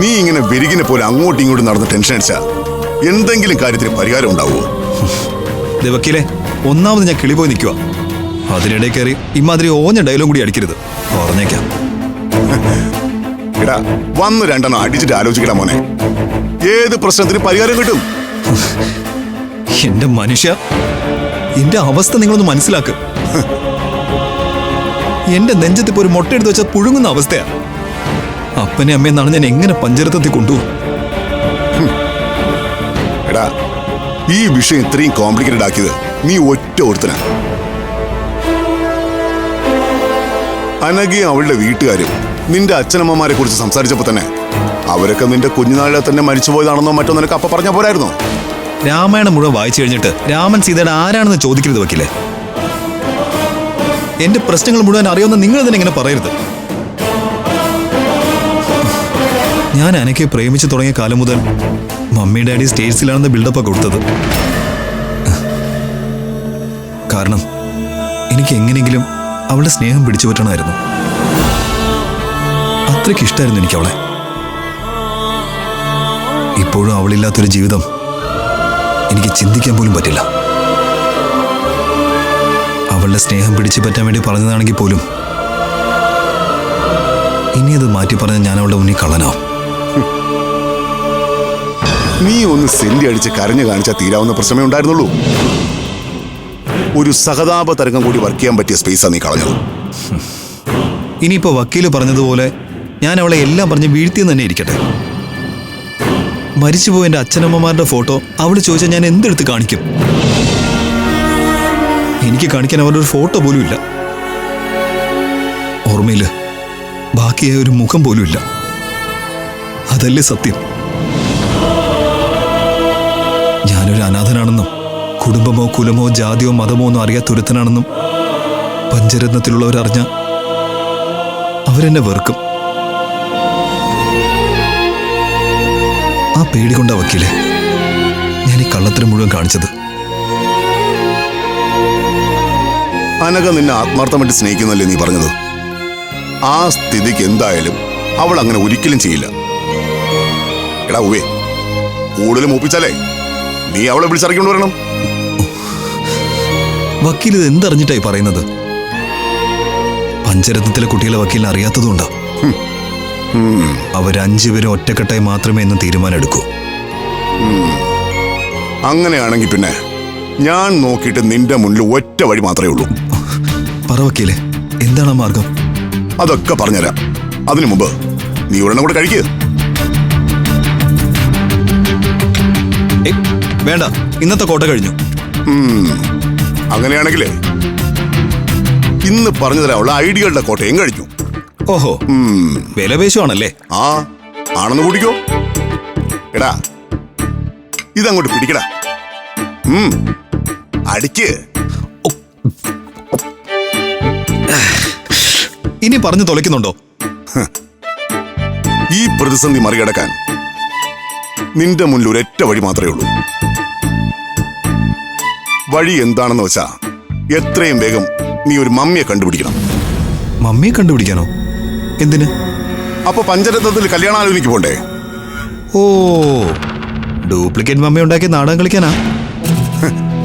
നീ ഇങ്ങനെ വിരികിനെ പോലെ അങ്ങോട്ടും ഇങ്ങോട്ടും നടന്ന് ടെൻഷൻ അടിച്ചാ എന്തെങ്കിലും കാര്യത്തിന് പരിഹാരം ഉണ്ടാവുമോ വക്കീലെ ഒന്നാമത് ഞാൻ കിളി പോയി നിൽക്കുക അതിനിടെ കയറി ഇമാതിരി ഓഞ്ഞ ഡയലോഗ് കൂടി അടിക്കരുത്. പറഞ്ഞേക്കാം. എടാ വന്ന് രണ്ടെണ്ണം അടിച്ചിട്ട് ആലോചിക്കടാ മോനെ. ഏത് പ്രശ്നത്തിന് പരിഹാരം കിട്ടും. എന്റെ മനുഷ്യ എന്റെ അവസ്ഥ നിങ്ങളൊന്ന് മനസ്സിലാക്ക്. എന്റെ നെഞ്ചത്തിപ്പോ ഒരു മുട്ട എടുത്ത് വെച്ചാൽ പുഴുങ്ങുന്ന അവസ്ഥയാ. അപ്പനെ അമ്മയെന്നാണ് ഞാൻ എങ്ങനെ പഞ്ചരത്തെത്തി കൊണ്ടുപോകും? എടാ ഈ വിഷയം ഇത്രയും കോംപ്ലിക്കേറ്റഡ് ആക്കിയത് നീ ഒറ്റ ഒരുത്തന. അനഘയും അവളുടെ വീട്ടുകാരും നിന്റെ അച്ഛനമ്മമാരെ കുറിച്ച് സംസാരിച്ചപ്പോ തന്നെ അവരൊക്കെ നിന്റെ കുഞ്ഞുനാളിലെ തന്നെ മരിച്ചുപോയതാണെന്നോ മറ്റോ നിനക്ക് അപ്പ പറഞ്ഞ പോരായിരുന്നോ? രാമായണം മുഴുവൻ വായിച്ചു കഴിഞ്ഞിട്ട് രാമൻ സീതയുടെ ആരാണെന്ന് ചോദിക്കരുത് വക്കീലെ. എന്റെ പ്രശ്നങ്ങൾ മുഴുവൻ അറിയാവുന്ന നിങ്ങൾ തന്നെ ഇങ്ങനെ പറയരുത്. ഞാൻ അനക്കെ പ്രേമിച്ചു തുടങ്ങിയ കാലം മുതൽ മമ്മി ഡാഡി സ്റ്റേറ്റ്സിലാണെന്ന് ബിൽഡപ്പ് കൊടുത്തത്. കാരണം എനിക്ക് എങ്ങനെയെങ്കിലും അവളുടെ സ്നേഹം പിടിച്ചു പറ്റണമായിരുന്നു. അത്രയ്ക്ക് ഇഷ്ടമായിരുന്നു എനിക്ക് അവളെ. ഇപ്പോഴും അവളില്ലാത്തൊരു ജീവിതം എനിക്ക് ചിന്തിക്കാൻ പോലും പറ്റില്ല. അവളുടെ സ്നേഹം പിടിച്ചു പറ്റാൻ വേണ്ടി പറഞ്ഞതാണെങ്കിൽ പോലും ഇനി അത് മാറ്റി പറഞ്ഞ് ഞാൻ അവളുടെ മുന്നിൽ കള്ളനാവും. നീ ഒന്ന് സെന്റി അടിച്ച് കരഞ്ഞു കാണിച്ചാൽ തീരാവുന്ന പ്രശ്നമേ ഉണ്ടായിരുന്നുള്ളൂ. ഒരു സഹതാപ തരംഗം കൂടി വർക്ക് ചെയ്യാൻ പറ്റിയ സ്പേസാ നീ കളഞ്ഞത്. ഇനിയിപ്പോ വക്കീൽ പറഞ്ഞതുപോലെ ഞാൻ അവളെ എല്ലാം പറഞ്ഞ് വീഴ്ത്തിയെന്ന് തന്നെ ഇരിക്കട്ടെ. മരിച്ചുപോയ എന്റെ അച്ഛനമ്മമാരുടെ ഫോട്ടോ അവൾ ചോദിച്ചാൽ ഞാൻ എന്തെടുത്ത് കാണിക്കും? എനിക്ക് കാണിക്കാൻ അവരുടെ ഒരു ഫോട്ടോ പോലും ഇല്ല. ഓർമ്മയിൽ ബാക്കിയായ ഒരു മുഖം പോലും ഇല്ല. അതല്ലേ സത്യം? അനാഥനാണെന്നും കുടുംബമോ കുലമോ ജാതിയോ മതമോ ഒന്നും അറിയാത്തൊരുത്തനാണെന്നും പഞ്ചരത്നത്തിലുള്ളവരറിഞ്ഞ അവരെന്നെ വെറുക്കും. ആ പേടി കൊണ്ട വക്കീലെ ഞാൻ ഈ കള്ളത്തിന് മുഴുവൻ കാണിച്ചത്. അനക നിന്നെ ആത്മാർത്ഥമായിട്ട് സ്നേഹിക്കുന്നല്ലേ നീ പറഞ്ഞത്? ആ സ്ഥിതിക്ക് എന്തായാലും അവൾ അങ്ങനെ ഒരിക്കലും ചെയ്യില്ല. എടാ ഉവേ കൂടുതൽ മൂപ്പിച്ചാലേ? നീ അവളെ വിളിച്ചിറക്കിക്കൊണ്ട് വരണം. വക്കീൽ ഇത് എന്തറിഞ്ഞിട്ടായി പറയുന്നത്? പഞ്ചരത്നത്തിലെ കുട്ടികളെ വക്കീലിനെ അറിയാത്തതുകൊണ്ടാ. അവരഞ്ചുപേരും ഒറ്റക്കെട്ടായി മാത്രമേ എന്ന് തീരുമാനം എടുക്കൂ അങ്ങനെയാണെങ്കിൽ പിന്നെ ഞാൻ നോക്കിയിട്ട് നിന്റെ മുന്നിൽ ഒറ്റ വഴി മാത്രമേ ഉള്ളൂ. പറ വക്കീലെ എന്താണ് മാർഗം? അതൊക്കെ പറഞ്ഞുതരാം. അതിനു മുമ്പ് നീ ഒരെണ്ണം കൂടെ കഴിക്കുക വേണ്ട ഇന്നത്തെ കോട്ട കഴിഞ്ഞു. അങ്ങനെയാണെങ്കിലേ ഇന്ന് പറഞ്ഞു തരാനുള്ള ഐഡിയകളുടെ കോട്ടയും കഴിഞ്ഞു. ഓഹോ വിലപേശുവാണല്ലേ ആ ആണെന്ന് കൂടിക്കോ എടാ ഇതങ്ങോട്ട് പിടിക്കടാ. അടിക്ക്. ഇനി പറഞ്ഞു തുളയ്ക്കുന്നുണ്ടോ ഈ പ്രതിസന്ധി മറികടക്കാൻ നിന്റെ മുന്നിൽ ഒരൊറ്റ വഴി മാത്രമേ ഉള്ളൂ. വഴി എന്താണെന്ന് വെച്ചാ എത്രയും വേഗം നീ ഒരു മമ്മിയെ കണ്ടുപിടിക്കണം. മമ്മിയെ കണ്ടുപിടിക്കാനോ? എന്തിന്? അപ്പൊ പഞ്ചരത്നത്തിൽ കല്യാണാലോചനയ്ക്ക് പോണ്ടേ? ഓ ഡ്യൂപ്ലിക്കേറ്റ് മമ്മി ഉണ്ടാക്കി നാടകം കളിക്കാനാ?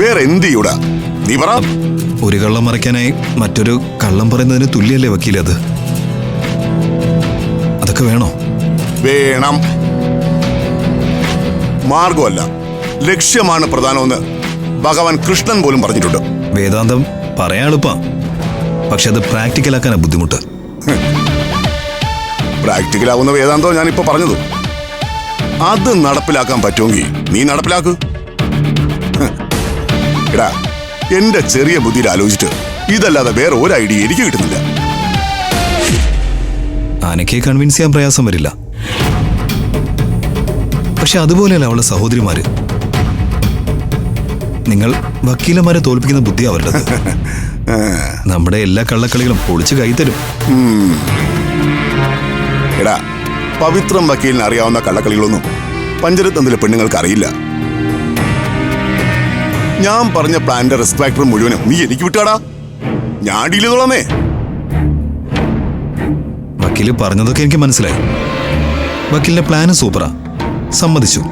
വേറെ എന്ത് ചെയ്യൂടാ? നീ പറ. ഒരു കള്ളം മറയ്ക്കാനായി മറ്റൊരു കള്ളം പറയുന്നതിന് തുല്യല്ലേ വക്കീലത്? അത് അതൊക്കെ വേണോ? വേണം. മാർഗമല്ല ലക്ഷ്യമാണ് പ്രധാനമെന്ന് ഭഗവാൻ കൃഷ്ണൻ പോലും പറഞ്ഞിട്ടുണ്ട്. വേദാന്തം പറയാൻ എളുപ്പാ. പക്ഷെ അത് പ്രാക്ടിക്കലാക്കാനാ ബുദ്ധിമുട്ട്. പ്രാക്ടിക്കൽ ആവുന്ന വേദാന്തോ ഞാനിപ്പോ പറഞ്ഞത്. അത് നടപ്പിലാക്കാൻ പറ്റുമെങ്കിൽ നീ നടപ്പിലാക്ക്. എടാ എന്റെ ചെറിയ ബുദ്ധിയിൽ ആലോചിച്ചിട്ട് ഇതല്ലാതെ വേറെ ഒരു ഐഡിയ എനിക്ക് കിട്ടുന്നില്ല. ആനയ്ക്ക് കൺവിൻസ് ചെയ്യാൻ പ്രയാസം വരില്ല. പക്ഷെ അതുപോലെയല്ല അവളുടെ സഹോദരിമാര്. നിങ്ങൾ വക്കീലന്മാരെ തോൽപ്പിക്കുന്ന ബുദ്ധി അവരുടെ നമ്മുടെ എല്ലാ കള്ളക്കളികളും പൊളിച്ച് കൈത്തരും എടാ പവിത്രം വക്കീലിന് അറിയാവുന്ന കള്ളക്കളികളൊന്നും പഞ്ചരത്തന്തിലെ പെണ്ണുങ്ങൾക്ക് അറിയില്ല ഞാൻ പറഞ്ഞ പ്ലാന്റെ റിസ്ക് ഫാക്ടർ മുഴുവനും നീ എനിക്ക് വിട്ടാടാ ഞാൻ ഡീൽ ചെയ്തോളാമേ. വക്കീൽ പറഞ്ഞതൊക്കെ എനിക്ക് മനസ്സിലായി. വക്കീലിന്റെ പ്ലാന് സൂപ്പറാ സമ്മതിച്ചു.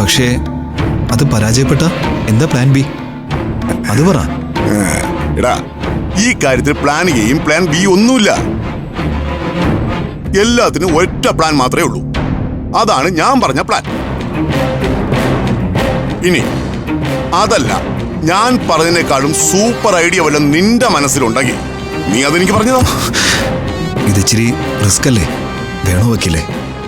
പക്ഷേ അത് പരാജയപ്പെട്ട എന്താ പ്ലാൻ ബി അത് പറ. എടാ ഈ കാര്യത്തിൽ പ്ലാൻ എയും പ്ലാൻ ബി ഒന്നുമില്ല. എല്ലാത്തിനും ഒറ്റ പ്ലാൻ മാത്രമേ ഉള്ളൂ. അതാണ് ഞാൻ പറഞ്ഞ പ്ലാൻ ഇനി അതല്ല ഞാൻ പറഞ്ഞതിനേക്കാളും സൂപ്പർ ഐഡിയ വല്ലതും നിന്റെ മനസ്സിലുണ്ടെങ്കിൽ നീ അതെനിക്ക് പറഞ്ഞതാ ഇത് ഇച്ചിരി റിസ്ക് അല്ലേ? വേണോ വക്കീലേ?